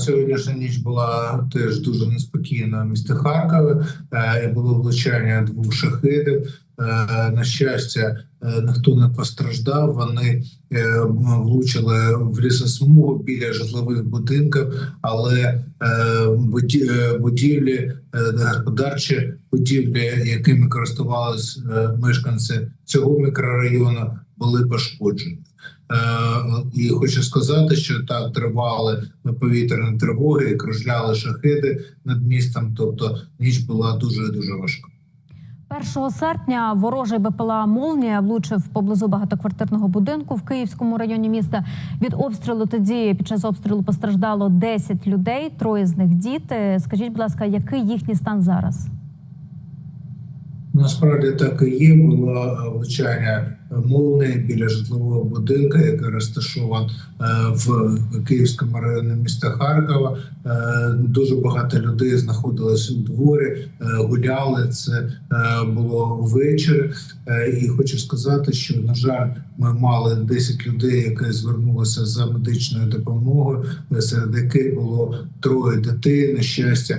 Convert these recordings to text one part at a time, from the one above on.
Сьогоднішня ніч була теж дуже неспокійна в місті Харкові. Е, Було влучання двох шахидів. Е, На щастя, е, ніхто не постраждав. Вони влучили в лісосмугу біля житлових будинків, але будівлі, господарчі будівлі, якими користувалися мешканці цього мікрорайону, були пошкоджені. Е, І хочу сказати, що так тривали повітряні тривоги, кружляли шахиди над містом. Тобто ніч була дуже дуже важка. 1 серпня ворожий БПЛА Молнія влучив поблизу багатоквартирного будинку в Київському районі міста. Від обстрілу тоді під час обстрілу постраждало 10 людей, троє з них діти. Скажіть, будь ласка, який їхній стан зараз? Насправді так і є. Було влучання молнії біля житлового будинку, який розташований е, в Київському районі міста Харкова. Е, Дуже багато людей знаходилось у дворі, е, гуляли. Це було ввечері. І хочу сказати, що на жаль, ми мали 10 людей, які звернулися за медичною допомогою, серед яких було троє дітей. На щастя,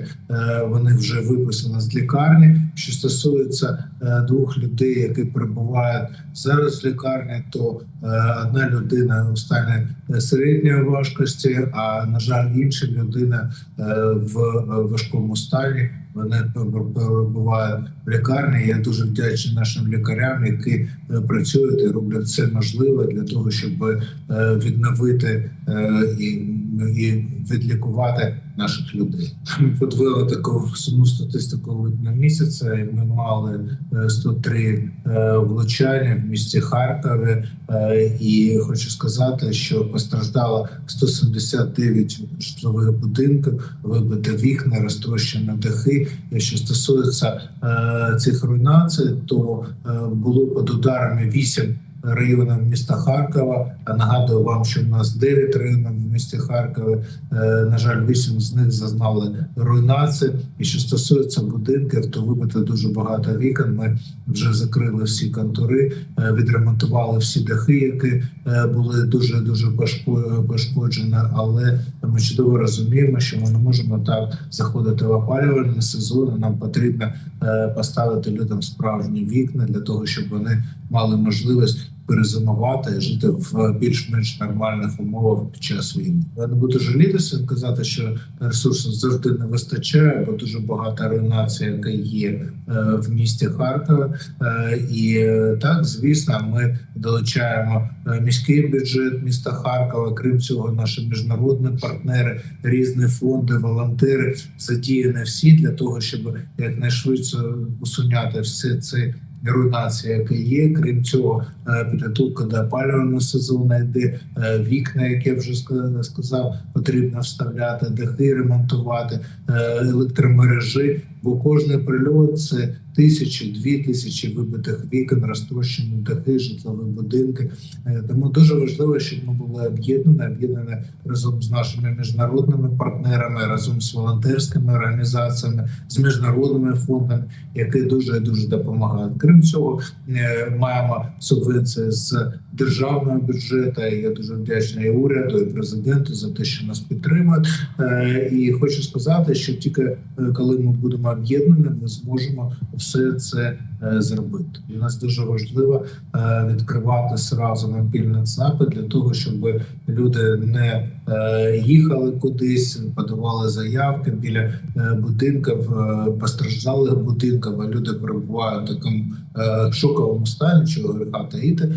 вони вже виписані з лікарні. Що стосується двох людей, які перебувають зараз в лікарні, то е, одна людина у стані середньої важкості, а на жаль, інша людина е, в е, важкому стані. Вони перебувають в лікарні. Я дуже вдячний нашим лікарям, які працюють і роблять все можливе для того, щоб відновити і, і відлікувати наших людей. Ми подвели таку сумну статистику липня місяця. і Ми мали е, 103 е, влучання в місті Харкові. Е, І хочу сказати, що постраждало 179 житлових будинків, вибито вікна, розтрощені дахи. Що стосується е, цих руйнацій, то е, було під ударами 8 районів міста Харкова. Нагадую вам, що в нас 9 районів в місті Харкові. Е, На жаль, 8 з них зазнали руйнації. І що стосується будинків, то вибито дуже багато вікон. Ми вже закрили всі контури, е, відремонтували всі дахи, які е, були дуже дуже пошкоджені. Але ми чудово розуміємо, що ми не можемо так заходити в опалювальний сезон. Нам потрібно е, поставити людям справжні вікна для того, щоб вони мали можливість перезимувати жити в більш-менш нормальних умовах під час війни. Я не буду жалітися казати, що ресурсів завжди не вистачає, бо дуже багато руйнацій, яка є е, в місті Харкові. Е, І е, так, звісно, ми долучаємо міський бюджет міста Харкова. Крім цього, наші міжнародні партнери, різні фонди, волонтери задіяні всі для того, щоб якнайшвидше усуняти все це. Руйнація, яка є, крім цього, е, підготовка до опалювального сезону йде е, вікна, як я вже ска- сказав, потрібно вставляти, дахи ремонтувати, е, електромережі. Бо кожний прильот це тисячі, дві тисячі вибитих вікон, розтрощені дахи, житлові будинки. Е, Тому дуже важливо, щоб ми були об'єднані, об'єднані разом з нашими міжнародними партнерами, разом з волонтерськими організаціями, з міжнародними фондами, які дуже дуже допомагають. Крім цього, е, маємо субвенції з державного бюджету. Я дуже вдячний уряду і президенту за те, що нас підтримують. Е, І хочу сказати, що тільки е, коли ми будемо об'єднані, ми зможемо все це е, зробити. Для нас дуже важливо відкривати зразу мобільний ЦНАПи для того, щоб люди не їхали кудись, подавали заявки біля будинків, постраждалих будинків. А люди перебувають в такому шоковому стані, чого гріха таїти.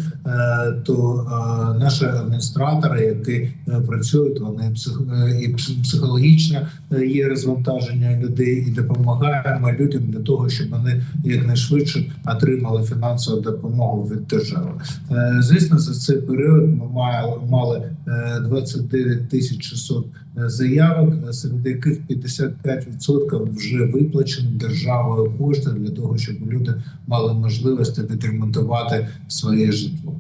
То е, наші адміністратори, які е, працюють, вони е, і пс- психологічно е, є розвантаження людей і допомагаємо людям для того, щоб вони якнайшвидше отримали фінансову допомогу від держави. Звісно, за цей період ми мали, мали е, 29 тисяч 600 заявок, серед яких 55% вже виплачені державою кошти для того, щоб люди мали можливість відремонтувати своє житло.